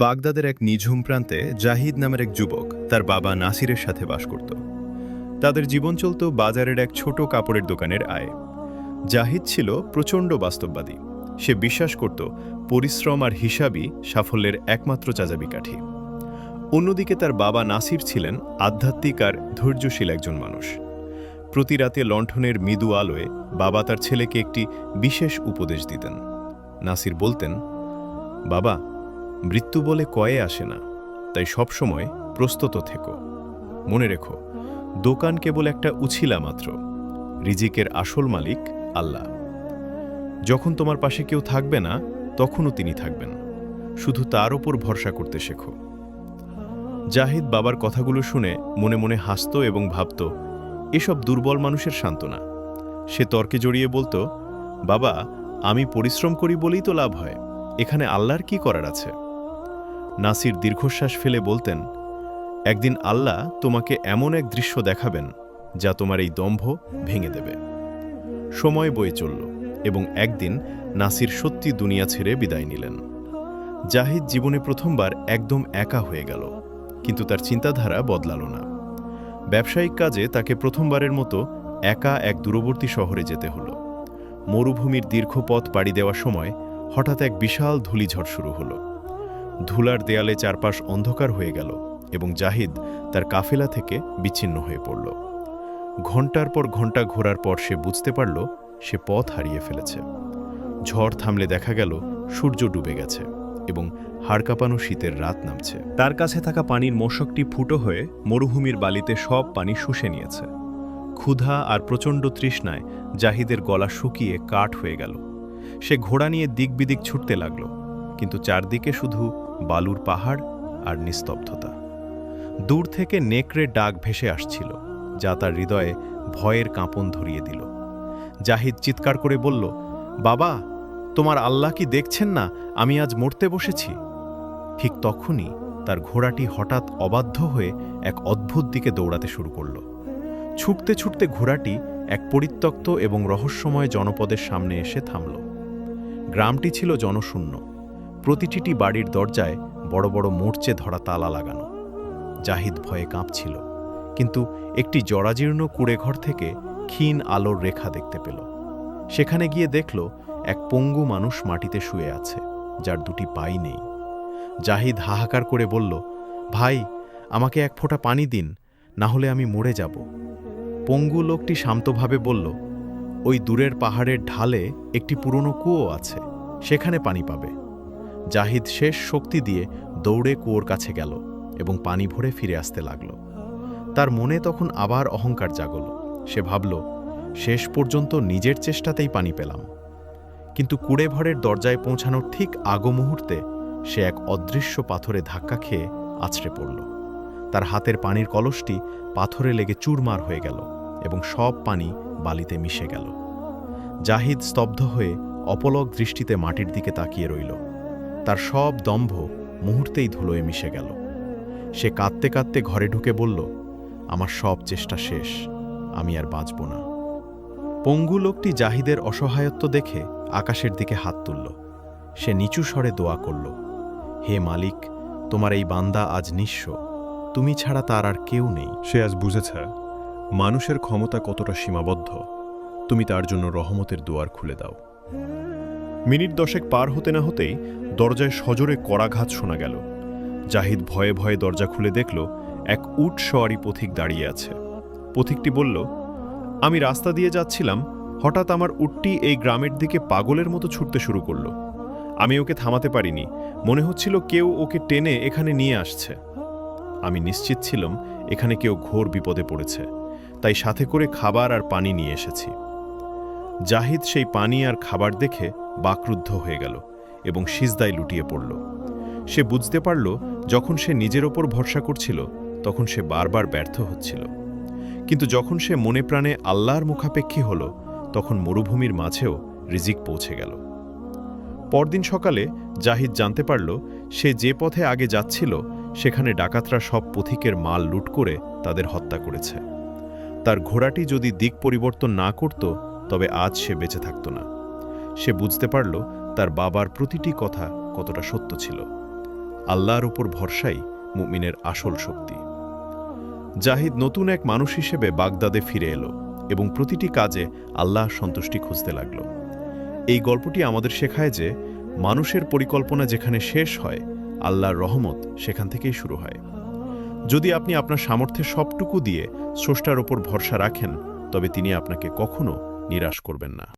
বাগদাদের এক নিঝুম প্রান্তে জাহিদ নামের এক যুবক তার বাবা নাসিরের সাথে বাস করত। তাদের জীবন চলত বাজারের এক ছোট কাপড়ের দোকানের আয়। জাহিদ ছিল প্রচণ্ড বাস্তববাদী। সে বিশ্বাস করত পরিশ্রম আর হিসাবই সাফল্যের একমাত্র চাজাবি কাঠি অন্যদিকে তার বাবা নাসির ছিলেন আধ্যাত্মিক আর ধৈর্যশীল একজন মানুষ। প্রতি রাতে লণ্ঠনের মৃদু আলোয় বাবা তার ছেলেকে একটি বিশেষ উপদেশ দিতেন। নাসির বলতেন, বাবা মৃত্যু বলে কয়ে আসে না, তাই সবসময় প্রস্তুত থেকো। মনে রেখো, দোকান কেবল একটা উছিলা মাত্র, রিজিকের আসল মালিক আল্লাহ। যখন তোমার পাশে কেউ থাকবে না, তখনও তিনি থাকবেন। শুধু তার ওপর ভরসা করতে শেখো। জাহিদ বাবার কথাগুলো শুনে মনে মনে হাসত এবং ভাবত, এসব দুর্বল মানুষের সান্ত্বনা। সে তর্কে জড়িয়ে বলতো, বাবা, আমি পরিশ্রম করি বলেই তো লাভ হয়, এখানে আল্লাহর কি করার আছে? নাসির দীর্ঘশ্বাস ফেলে বলতেন, একদিন আল্লাহ তোমাকে এমন এক দৃশ্য দেখাবেন যা তোমার এই দম্ভ ভেঙে দেবে। সময় বয়ে চলল এবং একদিন নাসির সত্যি দুনিয়া ছেড়ে বিদায় নিলেন। জাহিদ জীবনে প্রথমবার একদম একা হয়ে গেল, কিন্তু তার চিন্তাধারা বদলাল না। ব্যবসায়িক কাজে তাকে প্রথমবারের মতো একা এক দূরবর্তী শহরে যেতে হলো। মরুভূমির দীর্ঘ পথ পাড়ি দেওয়ার সময় হঠাৎ এক বিশাল ধূলিঝড় শুরু হলো। ধুলার দেয়ালে চারপাশ অন্ধকার হয়ে গেল এবং জাহিদ তার কাফেলা থেকে বিচ্ছিন্ন হয়ে পড়ল। ঘণ্টার পর ঘণ্টা ঘোরার পর সে বুঝতে পারল, সে পথ হারিয়ে ফেলেছে। ঝড় থামলে দেখা গেল, সূর্য ডুবে গেছে এবং হাড়কাঁপানো শীতের রাত নামছে। তার কাছে থাকা পানির মশকটি ফুটো হয়ে মরুভূমির বালিতে সব পানি শুষে নিয়েছে। ক্ষুধা আর প্রচণ্ড তৃষ্ণায় জাহিদের গলা শুকিয়ে কাঠ হয়ে গেল। সে ঘোড়া নিয়ে দিক বিদিক ছুটতে লাগল, কিন্তু চারদিকে শুধু বালুর পাহাড় আর নিস্তব্ধতা। দূর থেকে নেকড়ে ডাক ভেসে আসছিল, যা তার হৃদয়ে ভয়ের কাঁপন ধরিয়ে দিল। জাহিদ চিৎকার করে বলল, বাবা, তোমার আল্লাহ কি দেখছেন না? আমি আজ মরতে বসেছি। ঠিক তখনই তার ঘোড়াটি হঠাৎ অবাধ্য হয়ে এক অদ্ভুত দিকে দৌড়াতে শুরু করল। ছুটতে ছুটতে ঘোড়াটি এক পরিত্যক্ত এবং রহস্যময় জনপদের সামনে এসে থামল। গ্রামটি ছিল জনশূন্য। প্রতিটি বাড়ির দরজায় বড় বড় মোর্চে ধরা তালা লাগানো। জাহিদ ভয়ে কাঁপছিল, কিন্তু একটি জরাজীর্ণ কুড়েঘর থেকে ক্ষীণ আলোর রেখা দেখতে পেল। সেখানে গিয়ে দেখল, এক পঙ্গু মানুষ মাটিতে শুয়ে আছে, যার দুটি পাই নেই। জাহিদ হাহাকার করে বলল, ভাই, আমাকে এক ফোঁটা পানি দিন, না হলে আমি মরে যাব। পঙ্গু লোকটি শান্তভাবে বলল, ওই দূরের পাহাড়ের ঢালে একটি পুরনো কুয়ো আছে, সেখানে পানি পাবে। জাহিদ শেষ শক্তি দিয়ে দৌড়ে কুয়োর কাছে গেল এবং পানি ভরে ফিরে আসতে লাগল। তার মনে তখন আবার অহংকার জাগল। সে ভাবল, শেষ পর্যন্ত নিজের চেষ্টাতেই পানি পেলাম। কিন্তু কুড়ে ভরের দরজায় পৌঁছানোর ঠিক আগো মুহূর্তে সে এক অদৃশ্য পাথরে ধাক্কা খেয়ে আছড়ে পড়ল। তার হাতের পানির কলসটি পাথরে লেগে চুরমার হয়ে গেল এবং সব পানি বালিতে মিশে গেল। জাহিদ স্তব্ধ হয়ে অপলক দৃষ্টিতে মাটির দিকে তাকিয়ে রইল। তার সব দম্ভ মুহূর্তেই ধুলোয় মিশে গেল। সে কাঁদতে কাঁদতে ঘরে ঢুকে বলল, আমার সব চেষ্টা শেষ, আমি আর বাঁচব না। পঙ্গু লোকটি জাহিদের অসহায়ত্ব দেখে আকাশের দিকে হাত তুলল। সে নিচু স্বরে দোয়া করল, হে মালিক, তোমার এই বান্দা আজ নিঃস্ব, তুমি ছাড়া তার আর কেউ নেই। সে আজ বুঝেছে, মানুষের ক্ষমতা কতটা সীমাবদ্ধ, তুমি তার জন্য রহমতের দুয়ার খুলে দাও। মিনিট দশেক পার হতে না হতেই দরজায় সজোরে কড়াঘাত শোনা গেল। জাহিদ ভয়ে ভয়ে দরজা খুলে দেখল এক উট সওয়ারি পথিক দাঁড়িয়ে আছে। পথিকটি বলল, আমি রাস্তা দিয়ে যাচ্ছিলাম, হঠাৎ আমার উটটি এই গ্রামের দিকে পাগলের মতো ছুটতে শুরু করল। আমি ওকে থামাতে পারিনি, মনে হচ্ছিল কেউ ওকে টেনে এখানে নিয়ে আসছে। আমি নিশ্চিত ছিলাম, এখানে কেউ ঘোর বিপদে পড়েছে, তাই সাথে করে খাবার আর পানি নিয়ে এসেছি। জাহিদ সেই পানি আর খাবার দেখে বাকরুদ্ধ হয়ে গেল এবং সিজদায় লুটিয়ে পড়ল। সে বুঝতে পারল, যখন সে নিজের ওপর ভরসা করছিল, তখন সে বারবার ব্যর্থ হচ্ছিল। কিন্তু যখন সে মনে প্রাণে আল্লাহর মুখাপেক্ষী হল, তখন মরুভূমির মাঝেও রিজিক পৌঁছে গেল। পরদিন সকালে জাহিদ জানতে পারল, সে যে পথে আগে যাচ্ছিল, সেখানে ডাকাতরা সব পথিকের মাল লুট করে তাদের হত্যা করেছে। তার ঘোড়াটি যদি দিক পরিবর্তন না করত তবে আজ সে বেঁচে থাকত না। সে বুঝতে পারল তার বাবার প্রতিটি কথা কতটা সত্য ছিল। আল্লাহর উপর ভরসাই মুমিনের আসল শক্তি। জাহিদ নতুন এক মানুষ হিসেবে বাগদাদে ফিরে এলো এবং প্রতিটি কাজে আল্লাহ সন্তুষ্টি খুঁজতে লাগল। এই গল্পটি আমাদের শেখায় যে মানুষের পরিকল্পনা যেখানে শেষ হয়, আল্লাহর রহমত সেখান থেকেই শুরু হয়। যদি আপনি আপনার সামর্থ্যের সবটুকু দিয়ে স্রষ্টার ওপর ভরসা রাখেন, তবে তিনি আপনাকে কখনো নিরাশ করবেন না।